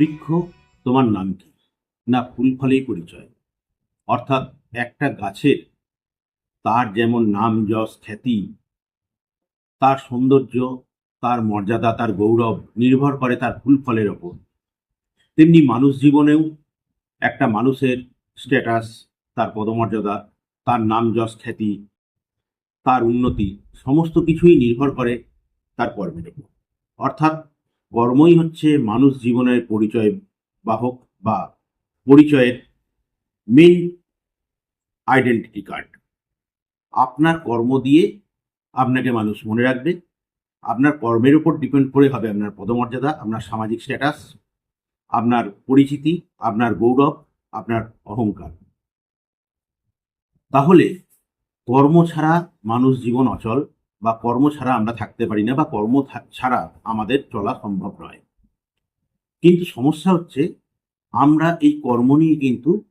বৃক্ষ, তোমার নাম কি? না, ফুল ফলেই পরিচয়। অর্থাৎ একটা গাছের তার যেমন নাম, যশ, খ্যাতি, তার সৌন্দর্য, তার মর্যাদা, তার গৌরব নির্ভর করে তার ফুল ফলের ওপর। তেমনি মানুষ জীবনেও একটা মানুষের স্ট্যাটাস, তার পদমর্যাদা, তার নাম, যশ, খ্যাতি, তার উন্নতি, সমস্ত কিছুই নির্ভর করে তার কর্মের উপর অর্থাৎ কর্মই হচ্ছে মানুষ জীবনের পরিচয় বাহক বা পরিচয়ের মেন আইডেন্টিটি কার্ড আপনার কর্ম দিয়ে আপনাকে মানুষ মনে রাখবে, আপনার কর্মের উপর ডিপেন্ড করে হবে আপনার পদমর্যাদা, আপনার সামাজিক স্ট্যাটাস আপনার পরিচিতি, আপনার গৌরব, আপনার অহংকার। তাহলে কর্ম ছাড়া মানুষ জীবন অচল বা কর্ম ছাড়া আমরা থাকতে পারি না বা কর্ম ছাড়া আমাদের চলা সম্ভব নয়। কিন্তু সমস্যা হচ্ছে, আমরা এই কর্ম নিয়ে কিন্তু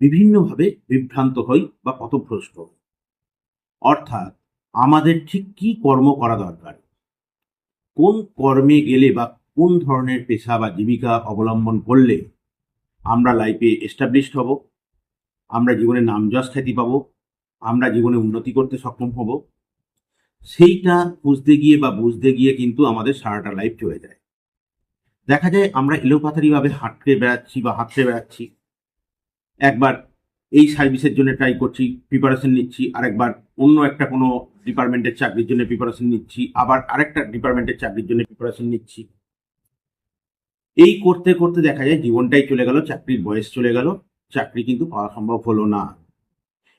বিভিন্নভাবে বিভ্রান্ত হই বা পথভ্রষ্ট হই। অর্থাৎ আমাদের ঠিক কি কর্ম করা দরকার? কোন কর্মে গেলে বা কোন ধরনের পেশা বা জীবিকা অবলম্বন করলে আমরা লাইফে এস্টাবলিশড হব? আমরা জীবনে নাম যশ খ্যাতি পাবো? আমরা জীবনে উন্নতি করতে সক্ষম হব? সেইটা বুঝতে গিয়ে বা বুঝতে গিয়ে কিন্তু আমাদের সারাটা লাইফ চলে যায়। দেখা যায় আমরা এলোপাথারিভাবে হাঁটতে বেড়াচ্ছি বা হাঁটতে বেড়াচ্ছি। একবার এই সার্ভিসের জন্য ট্রাই করছি প্রিপারেশন নিচ্ছি, আরেকবার অন্য একটা কোনো ডিপার্টমেন্টের চাকরির জন্য প্রিপারেশন নিচ্ছি, আবার আরেকটা ডিপার্টমেন্টের চাকরির জন্য প্রিপারেশন নিচ্ছি। এই করতে করতে দেখা যায় জীবনটাই চলে গেল, চাকরির বয়স চলে গেল, চাকরি কিন্তু পাওয়া সম্ভব হলো না।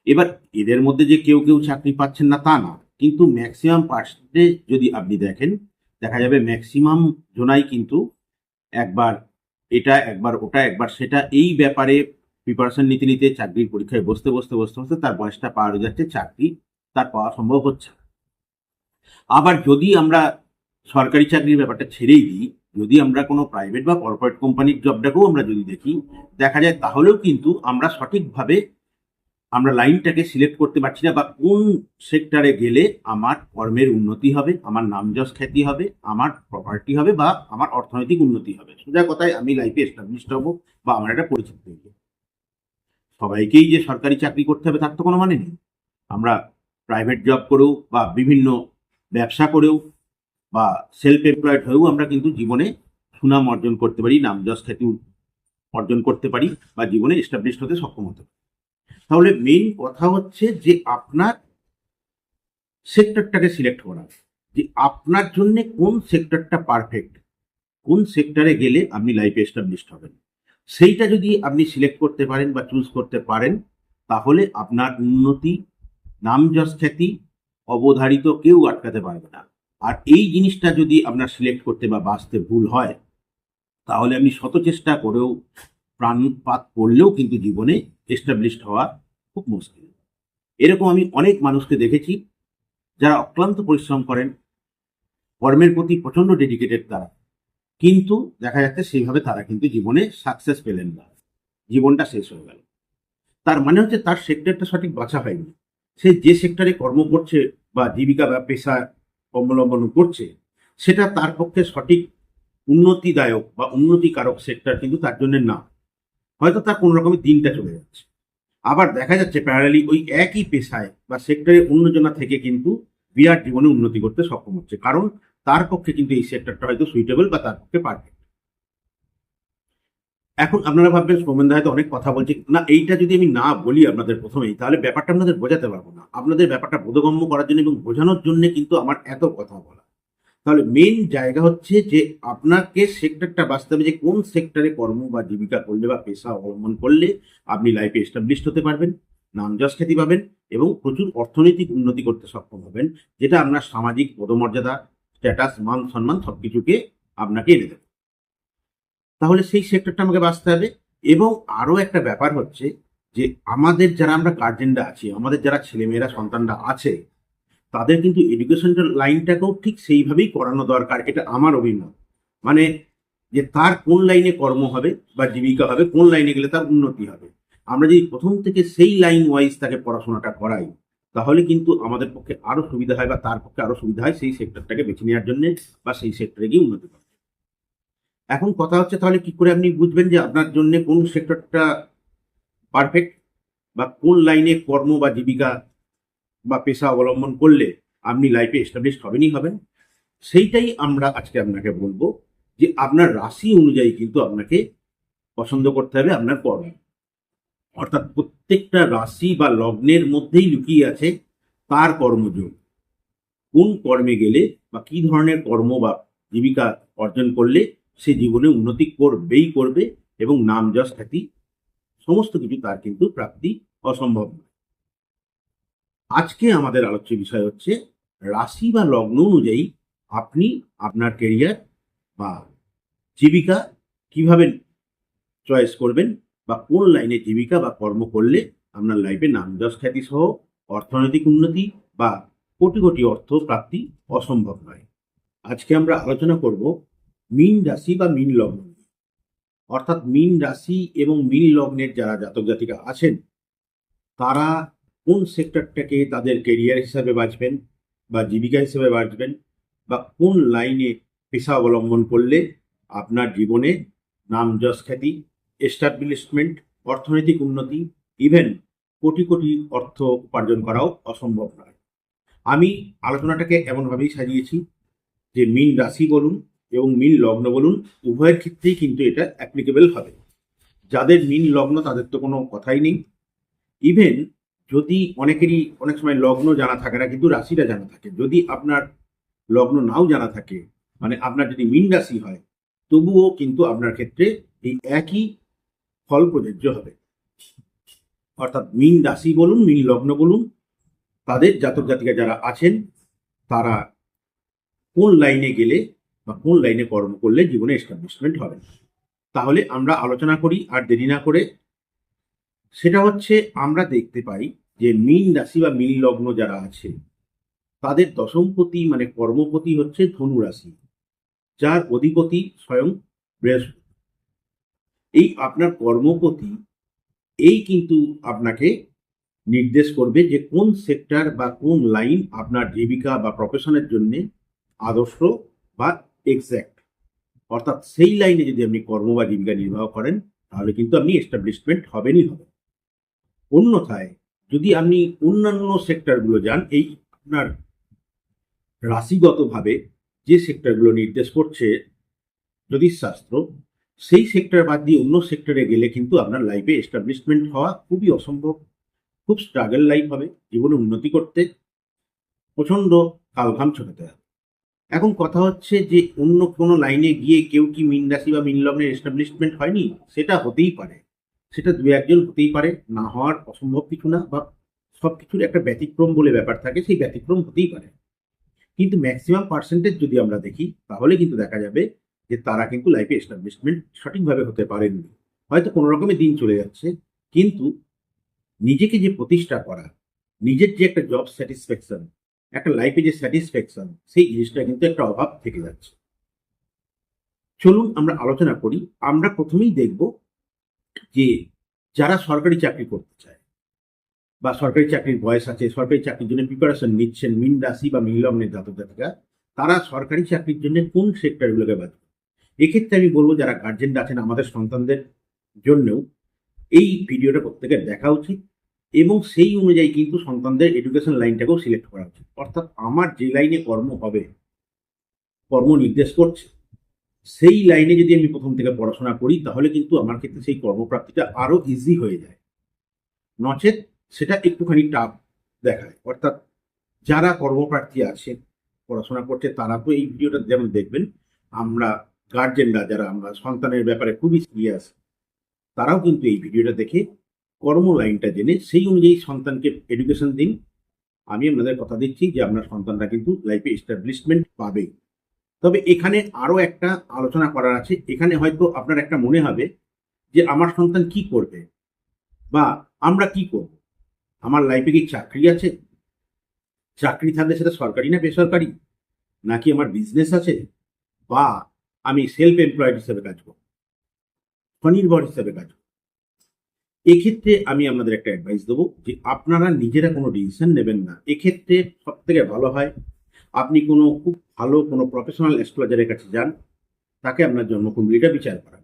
এবার এদের মধ্যে যে কেউ কেউ চাকরি পাচ্ছেন না তা না। কিন্তু ম্যাক্সিমাম পার্সেন্টে যদি আপনি দেখেন, দেখা যাবে ম্যাক্সিমাম জোনাই কিন্তু একবার এটা, একবার ওটা, একবার সেটা, এই ব্যাপারে প্রিপারেশন নিতে নিতে চাকরির পরীক্ষায় বসতে বসতে বসতে বসতে তার বয়সটা পার হয়ে যাচ্ছে, চাকরি তার পাওয়া সম্ভব হচ্ছে। আবার যদি আমরা সরকারি চাকরির ব্যাপারটা ছেড়েই দিই, যদি আমরা কোনো প্রাইভেট বা কর্পোরেট কোম্পানির জবটাকেও আমরা যদি দেখি, দেখা যায় তাহলেও কিন্তু আমরা সঠিকভাবে আমরা লাইনটাকে সিলেক্ট করতে পারছি না বা কোন সেক্টরে গেলে আমার কর্মের উন্নতি হবে, আমার নামযশ খ্যাতি হবে, আমার প্রপার্টি হবে বা আমার অর্থনৈতিক উন্নতি হবে। সোজা কথায় আমি লাইফে এস্টাবলিশড হব বা আমার একটা পরিচিত হইব সবাইকেই যে সরকারি চাকরি করতে হবে তার তো কোনো মানে নেই। আমরা প্রাইভেট জব করেও বা বিভিন্ন ব্যবসা করেও বা সেলফ এমপ্লয়েড হয়েও আমরা কিন্তু জীবনে সুনাম অর্জন করতে পারি নামযশ খ্যাতি অর্জন করতে পারি বা জীবনে এস্টাবলিশড হতে সক্ষম হতে পারি। তাহলে মেইন কথা হচ্ছে যে আপনার সেক্টরটাকে সিলেক্ট করা। যে আপনার জন্য কোন সেক্টরটা পারফেক্ট কোন সেক্টরে গেলে আপনি লাইফে এস্টাবলিশড হবেন। সেইটা যদি আপনি সিলেক্ট করতে পারেন বা চুজ করতে পারেন, তাহলে আপনার উন্নতি, নাম যশ খ্যাতি অবধারিত কেউ আটকাতে পারবে না। আর এই জিনিসটা যদি আপনার সিলেক্ট করতে বা বাঁচতে ভুল হয়, তাহলে আপনি শত চেষ্টা করেও প্রাণপাত করলেও কিন্তু জীবনে এস্টাবলিশড হওয়া খুব মুশকিল। এরকম আমি অনেক মানুষকে দেখেছি, যারা অক্লান্ত পরিশ্রম করেন, কর্মের প্রতি প্রচণ্ড ডেডিকেটেড তারা। কিন্তু দেখা যাচ্ছে সেইভাবে তারা কিন্তু জীবনে সাকসেস পেলেন না। জীবনটা শেষ হয়ে গেল। তার মানে হচ্ছে তার সেক্টরটা সঠিক বাছা হয়নি। সে যে সেক্টরে কর্ম করছে বা জীবিকা বা পেশা অবলম্বন করছে, সেটা তার পক্ষে সঠিক উন্নতিদায়ক বা উন্নতিকারক সেক্টর কিন্তু তার জন্য না। হয়তো তার কোনো রকমের দিনটা চলে যাচ্ছে। আবার দেখা যাচ্ছে প্যারালি ওই একই পেশায় বা সেক্টরে অন্যজনা থেকে কিন্তু বিরাট জীবনে উন্নতি করতে সক্ষম হচ্ছে। কারণ তার পক্ষে কিন্তু এই সেক্টরটা হয়তো সুইটেবল বা তার পক্ষে পারফেক্ট এখন আপনারা ভাববেন, সৌমেন হয়তো অনেক কথা বলছে। না, এইটা যদি আমি না বলি আপনাদের প্রথমেই, তাহলে ব্যাপারটা আপনাদের বোঝাতে পারব না। আপনাদের ব্যাপারটা বোধগম্য করার জন্য এবং বোঝানোর জন্য কিন্তু আমার এত কথা বলা। তাহলে মেন জায়গা হচ্ছে যে আপনাকে সেক্টরটা বাঁচতে হবে যে কোন সেক্টরে কর্ম বা জীবিকা করলে বা পেশা অবলম্বন করলে আপনি লাইফে এস্টাবলিশড হতে পারবেন নামযশ খ্যাতি পাবেন এবং প্রচুর অর্থনৈতিক উন্নতি করতে সক্ষম হবেন, যেটা আপনার সামাজিক পদমর্যাদা স্ট্যাটাস মান, সম্মান সব কিছুকে আপনাকে এনে দেবে। তাহলে সেই সেক্টরটা আমাকে বাঁচতে হবে এবং আরও একটা ব্যাপার হচ্ছে যে আমাদের যারা আমরা গার্জেনরা আছি, আমাদের যারা ছেলেমেয়েরা, সন্তানরা আছে তাদের কিন্তু এডুকেশনাল লাইনটাকেও ঠিক সেইভাবেই করানো দরকার, এটা আমার অভিমত মানে যে তার কোন লাইনে কর্ম হবে বা জীবিকা হবে, কোন লাইনে গেলে তার উন্নতি হবে আমরা যদি প্রথম থেকে সেই লাইন ওয়াইজ তাকে পড়াশোনাটা করাই, তাহলে কিন্তু আমাদের পক্ষে আরও সুবিধা হয় বা তার পক্ষে আরও সুবিধা হয় সেই সেক্টরটাকে বেছে নেওয়ার জন্য বা সেই সেক্টরে গিয়ে উন্নতি জন্য। এখন কথা হচ্ছে তাহলে কি করে আপনি বুঝবেন যে আপনার জন্য কোন সেক্টরটা পারফেক্ট বা কোন লাইনে কর্ম বা জীবিকা বা পেশা অবলম্বন করলে আপনি লাইফে এস্টাবলিশ হবেনই হবেন। সেইটাই আমরা আজকে আপনাকে বলব যে আপনার রাশি অনুযায়ী কিন্তু আপনাকে পছন্দ করতে হবে আপনার কর্ম। অর্থাৎ প্রত্যেকটা রাশি বা লগ্নের মধ্যেই লুকিয়ে আছে তার কর্মযোগ। কোন কর্মে গেলে বা কি ধরনের কর্ম বা জীবিকা অর্জন করলে সে জীবনে উন্নতি করবেই করবে এবং নাম যশ খ্যাতি সমস্ত কিছু তার কিন্তু প্রাপ্তি অসম্ভব নয়। আজকে আমাদের আলোচ্য বিষয় হচ্ছে রাশি বা লগ্ন অনুযায়ী আপনি আপনার কেরিয়ার বা জীবিকা কীভাবে চয়েস করবেন বা কোন লাইনে জীবিকা বা কর্ম করলে আপনার লাইফে নাম যশ খ্যাতি সহ অর্থনৈতিক উন্নতি বা কোটি কোটি অর্থ প্রাপ্তি অসম্ভব নয়। আজকে আমরা আলোচনা করব মিন রাশি বা মিন লগ্ন অর্থাৎ মিন রাশি এবং মিন লগ্নের যারা জাতক জাতিকা আছেন, তারা কোন সেক্টরটাকে তাদের কেরিয়ার হিসাবে বাঁচবেন বা জীবিকা হিসেবে বাঁচবেন বা কোন লাইনে পেশা অবলম্বন করলে আপনার জীবনে নাম যশ খ্যাতি এস্টাবলিশমেন্ট অর্থনৈতিক উন্নতি ইভেন কোটি কোটি অর্থ উপার্জন করাও অসম্ভব নয়। আমি আলোচনাটাকে এমনভাবেই সাজিয়েছি যে মিন রাশি বলুন এবং মীন লগ্ন বলুন, উভয়ের ক্ষেত্রেই কিন্তু এটা অ্যাপ্লিকেবল হবে। যাদের মীন লগ্ন তাদের তো কোনো কথাই নেই। ইভেন যদি অনেকেরই অনেক সময় লগ্ন জানা থাকে না, কিন্তু রাশিটা জানা থাকে। যদি আপনার লগ্ন নাও জানা থাকে মানে আপনার যদি মীন রাশি হয়, তবুও কিন্তু আপনার ক্ষেত্রে এই একই ফল প্রযোজ্য হবে। অর্থাৎ মীন রাশি বলুন, মীন লগ্ন বলুন, তাদের জাতক জাতিকা যারা আছেন, তারা কোন লাইনে গেলে বা কোন লাইনে কর্ম করলে জীবনে এস্টাবলিশমেন্ট হবে তাহলে আমরা আলোচনা করি, আর দেরি না করে সেটা হচ্ছে আমরা দেখতে পাই যে মীন রাশি বা মীন লগ্ন যারা আছে, তাদের দশমপতি মানে কর্মপতি হচ্ছে ধনু রাশি যার অধিপতি স্বয়ং বৃহস্পতি। এই আপনার কর্মপতি, এই কিন্তু আপনাকে নির্দেশ করবে যে কোন সেক্টর বা কোন লাইন আপনার জীবিকা বা প্রফেশনের জন্য আদর্শ বা এক্স্যাক্ট অর্থাৎ সেই লাইনে যদি আপনি কর্ম বা জীবিকা নির্বাহ করেন, তাহলে কিন্তু আপনি এস্টাবলিশমেন্ট হবেনই হবে অন্যথায় যদি আপনি অন্যান্য সেক্টরগুলো যান, এই আপনার রাশিগতভাবে যে সেক্টরগুলো নির্দেশ করছে জ্যোতিষশাস্ত্র, সেই সেক্টর বাদ দিয়ে অন্য সেক্টরে গেলে কিন্তু আপনার লাইফে এস্টাবলিশমেন্ট হওয়া খুবই অসম্ভব। খুব স্ট্রাগল লাইফ হবে, জীবনে উন্নতি করতে প্রচণ্ড কালঘাম ছোটাতে হবে। এখন কথা হচ্ছে যে অন্য কোনো লাইনে গিয়ে কেউ কি মিন রাশি বা মিন লগ্নের এস্টাবলিশমেন্ট হয়নি? সেটা হতেই পারে। সেটা দু একজন হতেই পারে, না হওয়ার অসম্ভব কিছু না বা সব কিছুর একটা ব্যতিক্রম বলে ব্যাপার থাকে, সেই ব্যতিক্রম হতেই পারে। কিন্তু ম্যাক্সিমাম পার্সেন্টেজ যদি আমরা দেখি, তাহলে কিন্তু দেখা যাবে যে তারা কিন্তু লাইফে এস্টাবলিশমেন্ট সঠিকভাবে হতে পারেননি। হয়তো কোনো রকমের দিন চলে যাচ্ছে, কিন্তু নিজেকে যে প্রতিষ্ঠা করা, নিজের যে একটা জব স্যাটিসফ্যাকশন একটা লাইফে যে স্যাটিসফ্যাকশন সেই জিনিসটা কিন্তু একটা অভাব থেকে যাচ্ছে। চলুন আমরা আলোচনা করি, আমরা প্রথমেই দেখব যে যারা সরকারি চাকরি করতে চায় বা সরকারি চাকরির বয়স আছে, সরকারি চাকরির জন্য প্রিপারেশন নিচ্ছেন, মিন রাশি বা মিন লগ্নের জাতক জাতিকা, তারা সরকারি চাকরির জন্য কোন সেক্টরগুলোকে বাঁচবে এক্ষেত্রে আমি বলব যারা গার্জেনরা আছেন আমাদের সন্তানদের জন্যও এই ভিডিওটা প্রত্যেকের দেখা উচিত এবং সেই অনুযায়ী কিন্তু সন্তানদের এডুকেশন লাইনটাকেও সিলেক্ট করা উচিত। অর্থাৎ আমার যে লাইনে কর্ম হবে, কর্ম নির্দেশ করছে সেই লাইনে যদি আমি প্রথম থেকে পড়াশোনা করি, তাহলে কিন্তু আমার ক্ষেত্রে সেই কর্মপ্রাপ্তিটা আরও ইজি হয়ে যায়। নচেত সেটা একটুখানি টাফ দেখায়। অর্থাৎ যারা কর্মপ্রার্থী আছে, পড়াশোনা করছে, তারা তো এই ভিডিওটা যেমন দেখবেন, আমরা গার্জেনরা যারা আমরা সন্তানের ব্যাপারে খুবই সিরিয়াস তারাও কিন্তু এই ভিডিওটা দেখে কর্ম লাইনটা জেনে সেই অনুযায়ী সন্তানকে এডুকেশন দিন। আমি আপনাদের কথা দিচ্ছি যে আপনার সন্তানরা কিন্তু লাইফে এস্টাবলিশমেন্ট পাবে তবে এখানে আরও একটা আলোচনা করার আছে। এখানে হয়তো আপনার একটা মনে হবে যে, আমার সন্তান কি করবে বা আমরা কি করব? আমার লাইফে কি চাকরি আছে? চাকরি থাকলে সেটা সরকারি না বেসরকারি? নাকি আমার বিজনেস আছে? বা আমি সেলফ এমপ্লয়েড হিসেবে কাজ করব। স্বনির্ভর হিসেবে কাজ করব। এক্ষেত্রে আমি আপনাদের একটা অ্যাডভাইস দেবো যে, আপনারা নিজেরা কোনো ডিসিশন নেবেন না। এক্ষেত্রে সব থেকে ভালো হয় আপনি কোনো খুব ভালো কোনো প্রফেশনাল অ্যাস্ট্রোলজারের কাছে যান, তাকে আপনার জন্মকুণ্ডলীটা বিচার করান।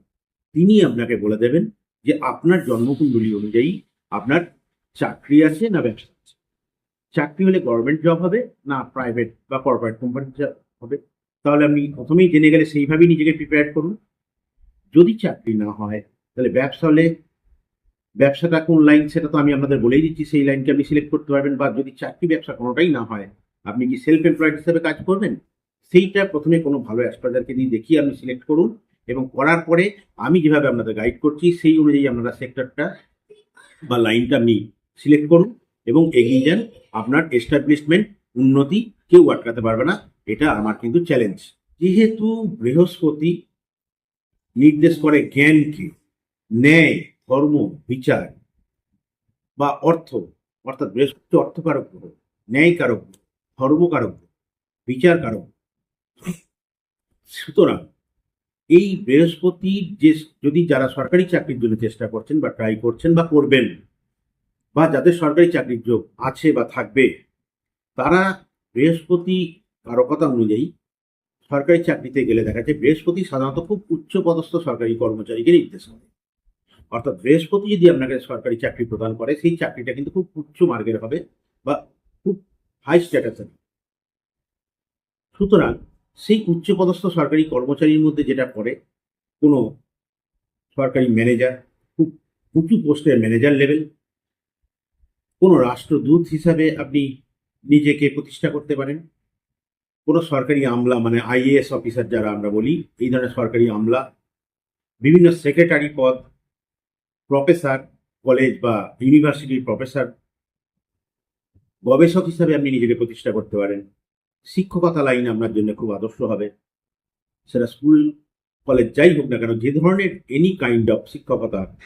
তিনি আপনাকে বলে দেবেন যে আপনার জন্মকুণ্ডলী অনুযায়ী আপনার চাকরি আছে না ব্যবসা আছে। চাকরি হলে গভর্নমেন্ট জব হবে না প্রাইভেট বা কর্পোরেট কোম্পানি জব হবে। তাহলে আপনি প্রথমেই জেনে গেলে সেইভাবেই নিজেকে প্রিপেয়ার করুন। যদি চাকরি না হয়, তাহলে ব্যবসা হলে ব্যবসাটা কোন লাইন সেটা তো আমি আপনাদের বলেই দিচ্ছি, সেই লাইনকে আপনি সিলেক্ট করতে পারবেন বা যদি চাকরি ব্যবসা কোনোটাই না হয় আপনি কি সেলফ এমপ্লয়েড হিসেবে কাজ করবেন? সেইটা প্রথমে কোনো ভালো অ্যাস্ট্রোলজারকে দিয়ে দেখিয়ে আপনি সিলেক্ট করুন এবং করার পরে আমি যেভাবে আপনাদের গাইড করছি সেই অনুযায়ী আপনারা সেক্টরটা বা লাইনটা আপনি সিলেক্ট করুন এবং এগিয়ে যান। আপনার এস্টাবলিশমেন্ট উন্নতি কেউ আটকাতে পারবে না। এটা আমার কিন্তু চ্যালেঞ্জ যেহেতু বৃহস্পতি নির্দেশ করে জ্ঞানকে ন্যায় ধর্ম বিচার বা অর্থ অর্থাৎ বৃহস্পতি অর্থকারক গ্রহ ন্যায়কারক গ্রহ, ধর্মকারক গ্রহ, বিচারকারক গ্রহ। সুতরাং এই বৃহস্পতি যে যদি যারা সরকারি চাকরির জন্য চেষ্টা করছেন বা ট্রাই করছেন বা করবেন বা যাদের সরকারি চাকরির যোগ আছে বা থাকবে তারা বৃহস্পতি কারকতা অনুযায়ী সরকারি চাকরিতে গেলে দেখা যায় বৃহস্পতি সাধারণত খুব উচ্চ পদস্থ সরকারি কর্মচারীকে নির্দেশ করে অর্থাৎ বৃহস্পতি যদি আপনাকে সরকারি চাকরি প্রদান করে সেই চাকরিটা কিন্তু খুব উচ্চ মার্গের হবে বা হাই স্ট্যাটাসের সুতরাং সেই উচ্চপদস্থ সরকারি কর্মচারীর মধ্যে যেটা পড়ে, কোনো সরকারি ম্যানেজার খুব উঁচু পোস্টের ম্যানেজার লেভেল কোনো রাষ্ট্রদূত হিসাবে আপনি নিজেকে প্রতিষ্ঠা করতে পারেন, কোনো সরকারি আমলা মানে আইএএস অফিসার যারা আমরা বলি, এই ধরনের সরকারি আমলা, বিভিন্ন সেক্রেটারি পদ প্রফেসর কলেজ বা ইউনিভার্সিটির প্রফেসর গবেষক হিসাবে আপনি নিজেকে প্রতিষ্ঠা করতে পারেন। শিক্ষকতা লাইন আপনার জন্য খুব আদর্শ হবে। সেটা স্কুল, কলেজ যাই হোক না কেন, যে ধরনের এনি কাইন্ড অফ শিক্ষকতা,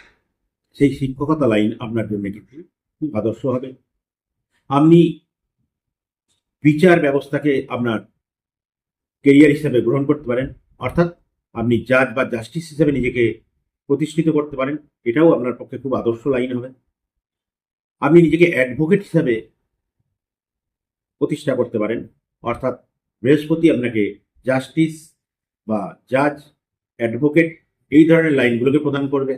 সেই শিক্ষকতা লাইন আপনার জন্য কিন্তু খুব আদর্শ হবে। আপনি বিচার ব্যবস্থাকে আপনার কেরিয়ার হিসাবে গ্রহণ করতে পারেন। অর্থাৎ আপনি জাজ বা জাস্টিস হিসেবে নিজেকে প্রতিষ্ঠিত করতে পারেন। এটাও আপনার পক্ষে খুব আদর্শ লাইন হবে। আপনি নিজেকে অ্যাডভোকেট হিসাবে প্রতিষ্ঠা করতে পারেন। অর্থাৎ বৃহস্পতি আপনাকে জাস্টিস বা জাজ অ্যাডভোকেট এই ধরনের লাইনগুলোকে প্রদান করবে।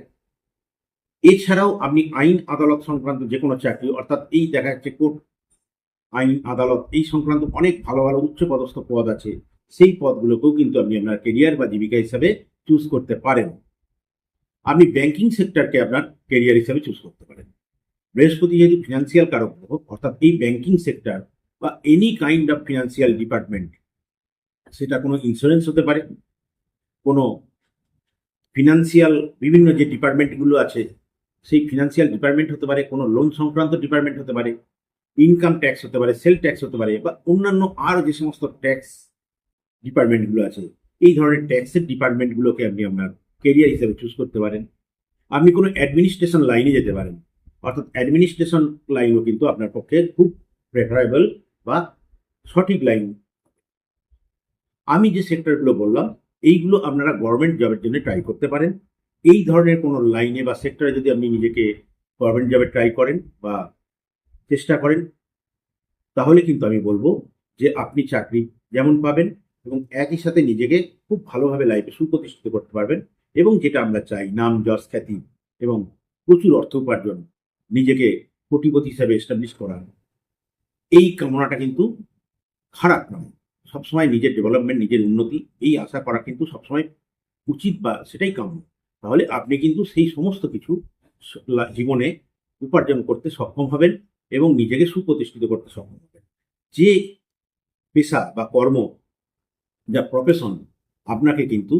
এছাড়াও আপনি আইন আদালত সংক্রান্ত যে কোনো চাকরি, অর্থাৎ এই দেখা যাচ্ছে কোর্ট আইন আদালত এই সংক্রান্ত অনেক ভালো ভালো উচ্চ পদস্থ পদ আছে। সেই পদগুলোকেও কিন্তু আপনি আপনার কেরিয়ার বা জীবিকা হিসাবে চুজ করতে পারেন। আপনি ব্যাংকিং সেক্টরকে আপনার কেরিয়ার হিসাবে চুজ করতে পারেন। বৃহস্পতি যেহেতু ফিনান্সিয়াল কারক অর্থাৎ এই ব্যাংকিং সেক্টর বা any kind of financial department সেটা কোনো ইন্স্যুরেন্স হতে পারে, কোনো ফিনান্সিয়াল বিভিন্ন যে ডিপার্টমেন্টগুলো আছে, সেই ফিনান্সিয়াল ডিপার্টমেন্ট হতে পারে, কোনো লোন সংক্রান্ত ডিপার্টমেন্ট হতে পারে ইনকাম ট্যাক্স হতে পারে সেল ট্যাক্স হতে পারে, বা অন্যান্য আরও যে সমস্ত ট্যাক্স ডিপার্টমেন্টগুলো আছে, এই ধরনের ট্যাক্সের ডিপার্টমেন্টগুলোকে আপনি আপনার কেরিয়ার হিসেবে চুজ করতে পারেন। আপনি কোনো অ্যাডমিনিস্ট্রেশন লাইনে যেতে পারেন, অর্থাৎ অ্যাডমিনিস্ট্রেশন লাইনও কিন্তু আপনার পক্ষে খুব প্রেফারেবল বা সঠিক লাইন আমি যে সেক্টরগুলো বললাম, এইগুলো আপনারা গভর্নমেন্ট জবের জন্য ট্রাই করতে পারেন। এই ধরনের কোনো লাইনে বা সেক্টরে যদি আপনি নিজেকে গভর্নমেন্ট জবে ট্রাই করেন বা চেষ্টা করেন, তাহলে কিন্তু আমি বলব যে আপনি চাকরি যেমন পাবেন এবং একই সাথে নিজেকে খুব ভালোভাবে লাইফে সুপ্রতিষ্ঠিত করতে পারবেন এবং যেটা আমরা চাই, নাম, যশ, খ্যাতি এবং প্রচুর অর্থ উপার্জন নিজেকে কোটিপতি হিসাবে এস্টাবলিশ করা। এই কামনাটা কিন্তু খারাপ নয়। সবসময় নিজের ডেভেলপমেন্ট নিজের উন্নতি, এই আশা করা কিন্তু সবসময় উচিত বা সেটাই কাম্য। তাহলে আপনি কিন্তু সেই সমস্ত কিছু জীবনে উপার্জন করতে সক্ষম হবেন এবং নিজেকে সুপ্রতিষ্ঠিত করতে সক্ষম হবেন। যে পেশা বা কর্ম যা প্রফেশন আপনাকে কিন্তু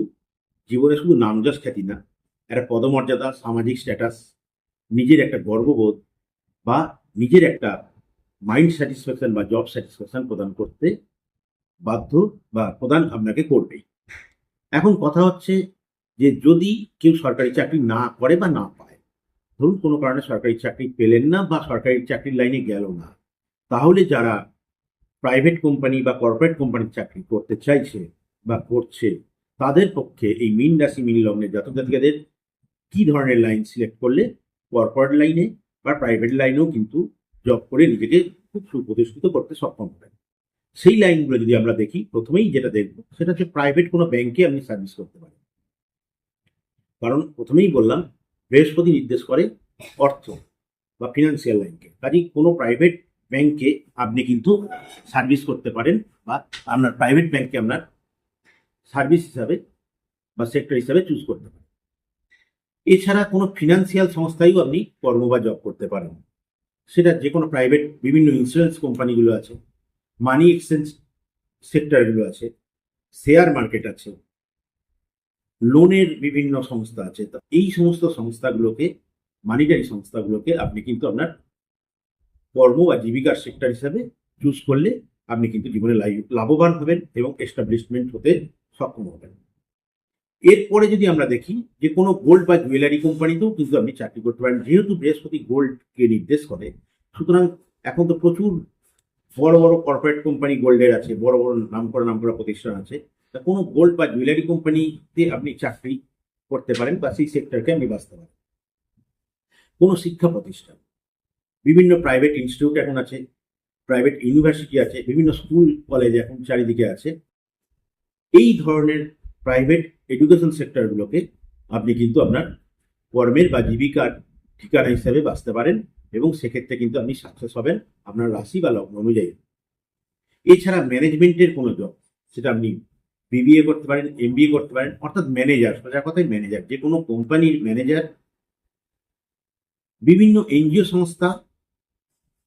জীবনে শুধু নামযশ খ্যাতি না, একটা পদমর্যাদা, সামাজিক স্ট্যাটাস নিজের একটা গর্ববোধ বা নিজের একটা মাইন্ড স্যাটিসফ্যাকশন বা জব স্যাটিসফ্যাকশন প্রদান করতে বাধ্য বা প্রদান আপনাকে করবেই। এখন কথা হচ্ছে যে যদি কেউ সরকারি চাকরি না করে বা না পায়, ধরুন কোনো কারণে সরকারি চাকরি পেলেন না বা সরকারি চাকরির লাইনে গেল না, তাহলে যারা প্রাইভেট কোম্পানি বা কর্পোরেট কোম্পানির চাকরি করতে চাইছে বা করছে, তাদের পক্ষে এই মিন রাশি, মিন লগ্নের জাতক জাতিকাদের কি ধরনের লাইন সিলেক্ট করলে কর্পোরেট লাইনে বা প্রাইভেট লাইনেও কিন্তু জব করে নিজেকে খুব সুপ্রতিষ্ঠিত করতে সক্ষম হবেন। সেই লাইনগুলো যদি আমরা দেখি, প্রথমেই যেটা দেখব, সেটা হচ্ছে প্রাইভেট কোনো ব্যাংকে আপনি সার্ভিস করতে পারেন। কারণ প্রথমেই বললাম, বৃহস্পতি নির্দেশ করে অর্থ বা ফিনান্সিয়াল লাইনকে কাজেই কোনো প্রাইভেট ব্যাংকে আপনি কিন্তু সার্ভিস করতে পারেন বা আপনার প্রাইভেট ব্যাংকে আপনার সার্ভিস হিসাবে বা সেক্টর হিসাবে চুজ করতে পারেন। এছাড়া কোনো ফিনান্সিয়াল সংস্থায়ও আপনি কর্ম বা জব করতে পারেন। সেটা যে কোনো প্রাইভেট বিভিন্ন ইন্স্যুরেন্স কোম্পানিগুলো আছে মানি এক্সচেঞ্জ সেক্টরগুলো আছে শেয়ার মার্কেট আছে লোনের বিভিন্ন সংস্থা আছে, তো এই সমস্ত সংস্থাগুলোকে মানিটারি সংস্থাগুলোকে আপনি কিন্তু আপনার কর্ম বা জীবিকার সেক্টর হিসাবে চুজ করলে আপনি কিন্তু জীবনে লাভবান হবেন এবং এস্টাবলিশমেন্ট হতে সক্ষম হবেন। এরপরে যদি আমরা দেখি যে কোনো গোল্ড বা জুয়েলারি কোম্পানিতেও কিন্তু আপনি চাকরি করতে পারেন। যেহেতু বৃহস্পতি গোল্ডকে নির্দেশ করে, সুতরাং এখন তো প্রচুর বড় বড় কর্পোরেট কোম্পানি গোল্ডের আছে, বড় বড় নাম করা নাম করা প্রতিষ্ঠান আছে। তা কোনো গোল্ড বা জুয়েলারি কোম্পানিতে আপনি চাকরি করতে পারেন বা সেই সেক্টরকে আপনি বাঁচতে পারেন। কোনো শিক্ষা প্রতিষ্ঠান, বিভিন্ন প্রাইভেট ইনস্টিটিউট এখন আছে প্রাইভেট ইউনিভার্সিটি আছে, বিভিন্ন স্কুল কলেজ এখন চারিদিকে আছে। এই ধরনের প্রাইভেট এডুকেশন সেক্টরগুলোকে আপনি কিন্তু আপনার কর্মের বা জীবিকার ঠিকানা হিসাবে বাঁচতে পারেন এবং সেক্ষেত্রে কিন্তু আপনি সাকসেস হবেন আপনার রাশি বা লগ্ন অনুযায়ী। এছাড়া ম্যানেজমেন্টের কোনো জব সেটা আপনি বিবিএ করতে পারেন এমবিএ করতে পারেন, অর্থাৎ ম্যানেজার সোজা কথায় ম্যানেজার যে কোনো কোম্পানির ম্যানেজার বিভিন্ন এনজিও সংস্থা,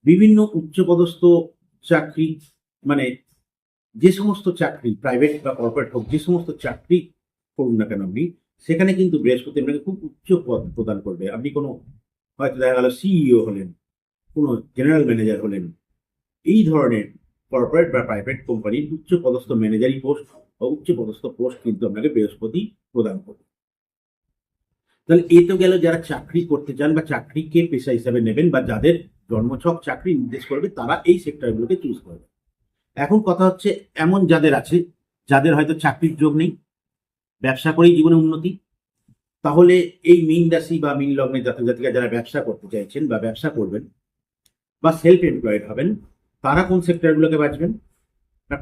বিভিন্ন উচ্চপদস্থ চাকরি মানে যে সমস্ত চাকরি প্রাইভেট বা কর্পোরেট হোক, যে সমস্ত চাকরি করুন না কেন আপনি, সেখানে কিন্তু বৃহস্পতি আপনাকে খুব উচ্চ পদ প্রদান করবে। আপনি কোনো, হয়তো দেখা গেল সিইও হলেন, কোনো জেনারেল ম্যানেজার হলেন, এই ধরনের কর্পোরেট বা প্রাইভেট কোম্পানির উচ্চ পদস্থ ম্যানেজারি পোস্ট বা উচ্চ পদস্থ পোস্ট কিন্তু আপনাকে বৃহস্পতি প্রদান করবে। তাহলে এ তো গেল যারা চাকরি করতে চান বা চাকরিকে পেশা হিসাবে নেবেন বা যাদের জন্মছক চাকরি নির্দেশ করবে, তারা এই সেক্টরগুলোকে চুজ করবে। এখন কথা হচ্ছে এমন যাদের আছে, যাদের হয়তো চাকরির যোগ নেই, ব্যবসা করেই জীবনে উন্নতি, তাহলে এই মিন রাশি বা মিন লগ্নের জাতক জাতিকা যারা ব্যবসা করতে চাইছেন বা ব্যবসা করবেন বা সেলফ এমপ্লয়েড হবেন, তারা কোন সেক্টরগুলোকে বাঁচবেন?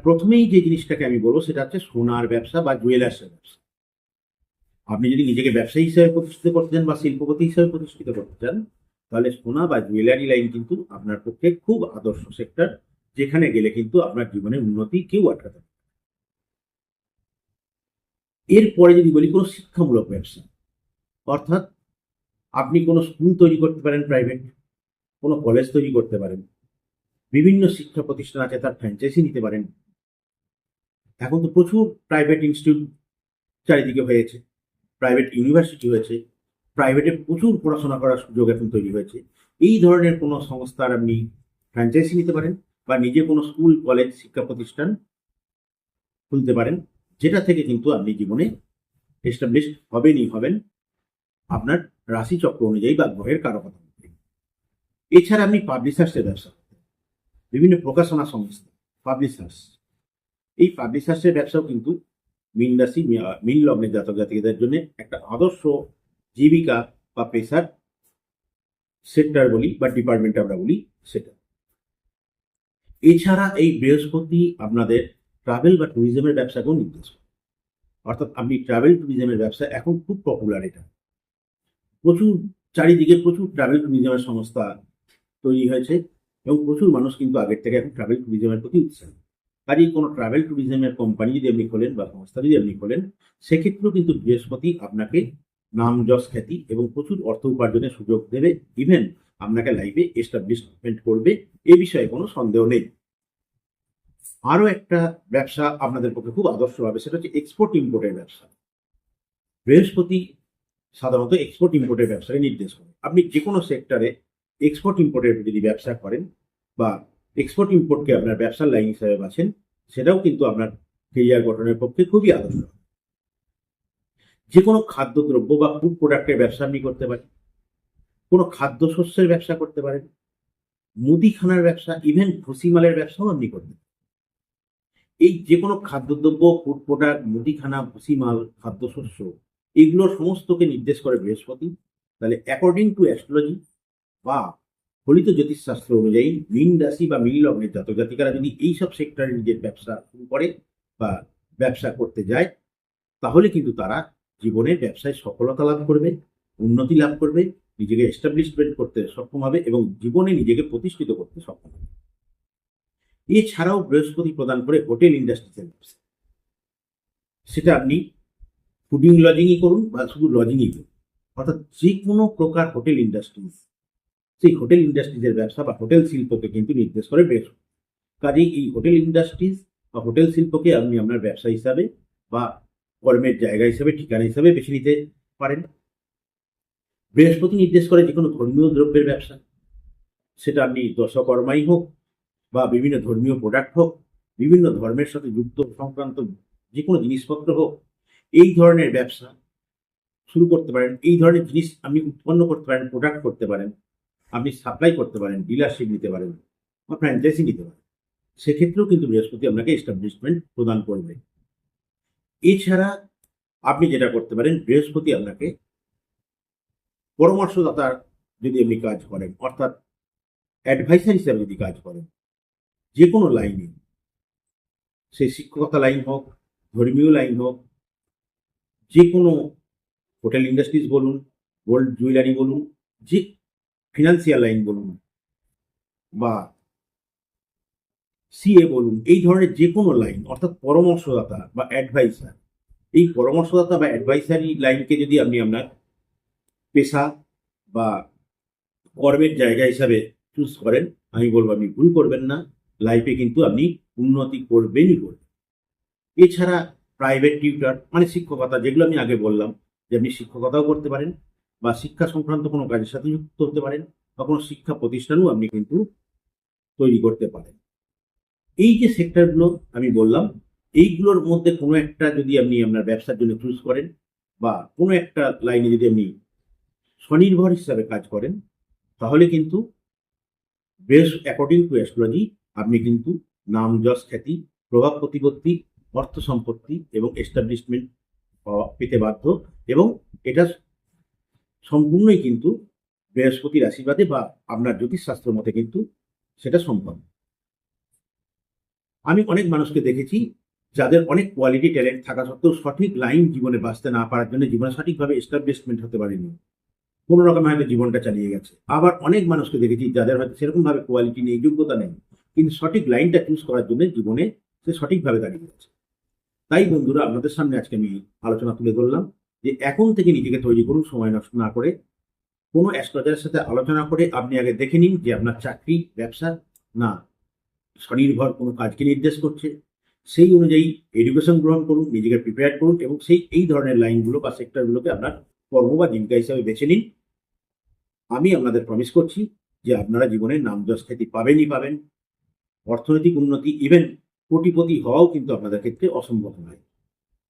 প্রথমেই যে জিনিসটাকে আমি বলব সেটা হচ্ছে সোনার ব্যবসা বা জুয়েলার্সের ব্যবসা। আপনি যদি নিজেকে ব্যবসায়ী হিসেবে প্রতিষ্ঠিত করতে চান বা শিল্পপতি হিসেবে প্রতিষ্ঠিত করতে চান, তাহলে সোনা বা জুয়েলারি লাইন কিন্তু আপনার পক্ষে খুব আদর্শ সেক্টর যেখানে গেলে কিন্তু আপনার জীবনে উন্নতি কেউ আটকাতে। এরপরে যদি বলি কোনো শিক্ষামূলক ব্যবসা, অর্থাৎ আপনি কোনো স্কুল তৈরি করতে পারেন প্রাইভেট কোনো কলেজ তৈরি করতে পারেন, বিভিন্ন শিক্ষা প্রতিষ্ঠান আছে তার ফ্র্যাঞ্চাইজি নিতে পারেন। এখন তো প্রচুর প্রাইভেট ইনস্টিটিউট চারিদিকে হয়েছে প্রাইভেট ইউনিভার্সিটি হয়েছে প্রাইভেটে প্রচুর পড়াশোনা করার সুযোগ এখন তৈরি হয়েছে। এই ধরনের কোনো সংস্থার আপনি ফ্র্যাঞ্চাইজি নিতে পারেন। বা নিজে কোনো স্কুল, কলেজ, শিক্ষা প্রতিষ্ঠান খুলতে পারেন, যেটা থেকে কিন্তু আপনি জীবনে এস্টাবলিশ হবেনই হবেন আপনার রাশি চক্র অনুযায়ী বা গ্রহের কারকতা অনুযায়ী। এছাড়া আপনি পাবলিশার্সের ব্যবসা করতে। বিভিন্ন প্রকাশনা সংস্থা পাবলিশার্স এই পাবলিশার্সের ব্যবসাও কিন্তু মিন রাশি মিন লগ্নের জাতক জাতিকাদের জন্য একটা আদর্শ জীবিকা বা পেশার সেক্টর বলি বা ডিপার্টমেন্ট আমরা বলি সেটা। এছাড়া এই বৃহস্পতি আপনাদের ট্রাভেল বা ট্যুরিজমের ব্যবসাকেও নির্দেশ করে। অর্থাৎ আপনি ট্রাভেল ট্যুরিজমের ব্যবসা এখন খুব পপুলার এটা। প্রচুর চারিদিকে প্রচুর ট্রাভেল ট্যুরিজমের সংস্থা তৈরি হয়েছে এবং প্রচুর মানুষ কিন্তু আগের থেকে এখন ট্রাভেল ট্যুরিজমের প্রতি উৎসাহী। কাজেই কোনো ট্রাভেল ট্যুরিজমের কোম্পানি যদি আপনি খোলেন বা সংস্থা যদি আপনি খোলেন, সেক্ষেত্রেও কিন্তু বৃহস্পতি আপনাকে নাম, যশ, খ্যাতি এবং প্রচুর অর্থ উপার্জনের সুযোগ দেবে। ইভেন আপনাকে লাইফে এস্টাবলিশমেন্ট করবে, এ বিষয়ে কোনো সন্দেহ নেই। আরও একটা ব্যবসা আপনাদের পক্ষে খুব আদর্শ হবে, সেটা হচ্ছে এক্সপোর্ট ইম্পোর্টের ব্যবসা। বৃহস্পতি সাধারণত এক্সপোর্ট ইম্পোর্টের ব্যবসাকে নির্দেশ করে। আপনি যে কোনো সেক্টরে এক্সপোর্ট ইম্পোর্টের যদি ব্যবসা করেন বা এক্সপোর্ট ইম্পোর্টকে আপনার ব্যবসার লাইন হিসাবে বাছেন, সেটাও কিন্তু আপনার কেরিয়ার গঠনের পক্ষে খুবই আদর্শ যে কোনো খাদ্যদ্রব্য বা ফুড প্রোডাক্টের ব্যবসা আপনি করতে পারেন। কোনো খাদ্যশস্যের ব্যবসা করতে পারেন। মুদিখানার ব্যবসা ইভেন ভুসিমালের ব্যবসাও আপনি করতে এই যে কোনো খাদ্যদ্রব্য ফুড প্রোডাক্ট মুদিখানা, ভুসিমাল, খাদ্যশস্য, এগুলো সমস্তকে নির্দেশ করে বৃহস্পতি। তাহলে অ্যাকর্ডিং টু অ্যাস্ট্রোলজি বা ফলিত জ্যোতিষশাস্ত্র অনুযায়ী মীন রাশি বা মীন লগ্নের জাতক জাতিকারা যদি এইসব সেক্টরে নিজের ব্যবসা শুরু করে বা ব্যবসা করতে যায়, তাহলে কিন্তু তারা জীবনের ব্যবসায় সফলতা লাভ করবে। উন্নতি লাভ করবে, নিজেকে এস্টাবলিশমেন্ট করতে সক্ষম হবে এবং জীবনে নিজেকে প্রতিষ্ঠিত করতে সক্ষম হবে। এছাড়াও বৃহস্পতি প্রদান করে হোটেল ইন্ডাস্ট্রিজের ব্যবসা সেটা আপনি ফুডিং লজিংই করুন বা শুধু লজিংই করুন। অর্থাৎ যে কোনো প্রকার হোটেল ইন্ডাস্ট্রিজ সেই হোটেল ইন্ডাস্ট্রিজের ব্যবসা বা হোটেল শিল্পকে কিন্তু নির্দেশ করে বৃহস্পতি কাজেই এই হোটেল ইন্ডাস্ট্রিজ বা হোটেল শিল্পকে আপনি আপনার ব্যবসা হিসাবে বা কর্মের জায়গা হিসাবে, ঠিকানা হিসাবে বেছে নিতে পারেন। বৃহস্পতি নির্দেশ করে যে কোনো ধর্মীয় দ্রব্যের ব্যবসা। সেটা আপনি দশকর্মাই হোক বা বিভিন্ন ধর্মীয় প্রোডাক্ট হোক, বিভিন্ন ধর্মের সাথে যুক্ত সংক্রান্ত যে কোনো জিনিসপত্র হোক, এই ধরনের ব্যবসা শুরু করতে পারেন। এই ধরনের জিনিস আপনি উৎপন্ন করতে পারেন প্রোডাক্ট করতে পারেন, আপনি সাপ্লাই করতে পারেন ডিলারশিপ নিতে পারেন বা ফ্র্যাঞ্চাইজি নিতে পারেন। সেক্ষেত্রেও কিন্তু বৃহস্পতি আপনাকে এস্টাবলিশমেন্ট প্রদান করবে। এছাড়া আপনি যেটা করতে পারেন, বৃহস্পতি আপনাকে পরামর্শদাতার যদি আপনি কাজ করেন, অর্থাৎ অ্যাডভাইসার হিসাবে যদি কাজ করেন যে কোনো লাইনে সেই শিক্ষকতা লাইন হোক, ধর্মীয় লাইন হোক যে কোনো হোটেল ইন্ডাস্ট্রিজ বলুন গোল্ড জুয়েলারি বলুন, যে ফিনান্সিয়াল লাইন বলুন বা সিএ বলুন, এই ধরনের যে কোনো লাইন অর্থাৎ পরামর্শদাতা বা অ্যাডভাইসার এই পরামর্শদাতা বা অ্যাডভাইসারি লাইনকে যদি আপনি আপনার পেশা বা কর্মের জায়গা হিসাবে চুজ করেন। আমি বলব আপনি ভুল করবেন না। লাইফে কিন্তু আপনি উন্নতি করবেনই করবেন। এছাড়া প্রাইভেট টিউটার মানে শিক্ষকতা, যেগুলো আমি আগে বললাম, যে আপনি শিক্ষকতাও করতে পারেন বা শিক্ষা সংক্রান্ত কোনো কাজের সাথে যুক্ত হতে পারেন বা কোনো শিক্ষা প্রতিষ্ঠানও আপনি কিন্তু তৈরি করতে পারেন। এই যে সেক্টরগুলো আমি বললাম, এইগুলোর মধ্যে কোনো একটা যদি আপনি আপনার ব্যবসার জন্য চুজ করেন বা কোনো একটা লাইনে যদি আপনি স্বনির্ভর হিসাবে কাজ করেন, তাহলে কিন্তু বেশ অ্যাকর্ডিং টু অ্যাস্ট্রোলজি আপনি কিন্তু নাম যশ খ্যাতি, প্রভাব প্রতিপত্তি, অর্থ সম্পত্তি এবং এস্টাবলিশমেন্ট পেতে বাধ্য এবং এটা সম্পূর্ণই কিন্তু বৃহস্পতির আশীর্বাদে বা আপনার জ্যোতিষশাস্ত্র মতে কিন্তু সেটা সম্ভব আমি অনেক মানুষকে দেখেছি যাদের অনেক কোয়ালিটি ট্যালেন্ট থাকা সত্ত্বেও সঠিক লাইন জীবনে বাঁচতে না পারার জন্য জীবনে সঠিকভাবে এস্টাবলিশমেন্ট হতে পারেনি। কোনো রকম হয়তো জীবনটা চালিয়ে গেছে। আবার অনেক মানুষকে দেখেছি যাদের হয়তো সেরকম ভাবে কোয়ালিটি নেই, যোগ্যতা নেই, কিন্তু সঠিক লাইনটা চুজ করার জন্য জীবনে সে সঠিকভাবে দাঁড়িয়ে গেছে। তাই বন্ধুরা, আপনাদের সামনে আজকে আমি আলোচনা তুলে ধরলাম যে এখন থেকে নিজেকে তৈরি করুন, সময় নষ্ট না করে। কোনো অ্যাস্ট্রোলজারের সাথে আলোচনা করে আপনি আগে দেখে নিন যে আপনার চাকরি, ব্যবসা, না, স্বনির্ভর কোনো কাজকে নির্দেশ করছে। সেই অনুযায়ী এডুকেশন গ্রহণ করুন, নিজেকে প্রিপেয়ার করুন এবং সেই, এই ধরনের লাইনগুলো বা সেক্টরগুলোকে আপনার কর্ম বা জীবিকা হিসাবে বেছে নিন। আমি আপনাদের প্রমিস করছি যে আপনারা জীবনে নাম যশ খ্যাতি পাবেনই পাবেন। অর্থনৈতিক উন্নতি ইভেন কোটিপতি হওয়াও কিন্তু আপনাদের ক্ষেত্রে অসম্ভব নয়।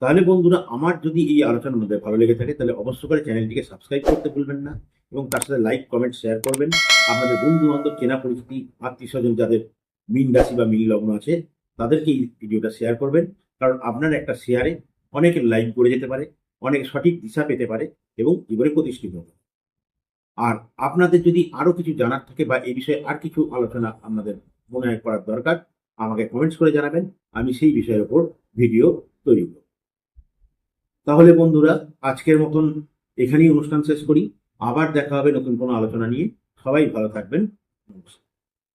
তাহলে বন্ধুরা, আমার যদি এই আলোচনা মধ্যে ভালো লেগে থাকে, তাহলে অবশ্য করে চ্যানেলটিকে সাবস্ক্রাইব করতে ভুলবেন না এবং তার সাথে লাইক কমেন্ট শেয়ার করবেন। আপনাদের বন্ধু বান্ধব চেনা পরিচিতি, আত্মীয় স্বজন যাদের মিন রাশি বা মিন লগ্ন আছে, তাদেরকে এই ভিডিওটা শেয়ার করবেন। কারণ আপনার একটা শেয়ারে অনেকের লাইক করে যেতে পারে, অনেক সঠিক দিশা পেতে পারে এবং জীবনে প্রতিষ্ঠিত হবে আর আপনাদের যদি আরও কিছু জানার থাকে বা এই বিষয়ে আর কিছু আলোচনা আপনাদের মনে হয় করার দরকার, আমাকে কমেন্টস করে জানাবেন। আমি সেই বিষয়ের উপর ভিডিও তৈরি করব। তাহলে বন্ধুরা, আজকের মতন এখানেই অনুষ্ঠান শেষ করি। আবার দেখা হবে নতুন কোনো আলোচনা নিয়ে। সবাই ভালো থাকবেন। নমস্কার।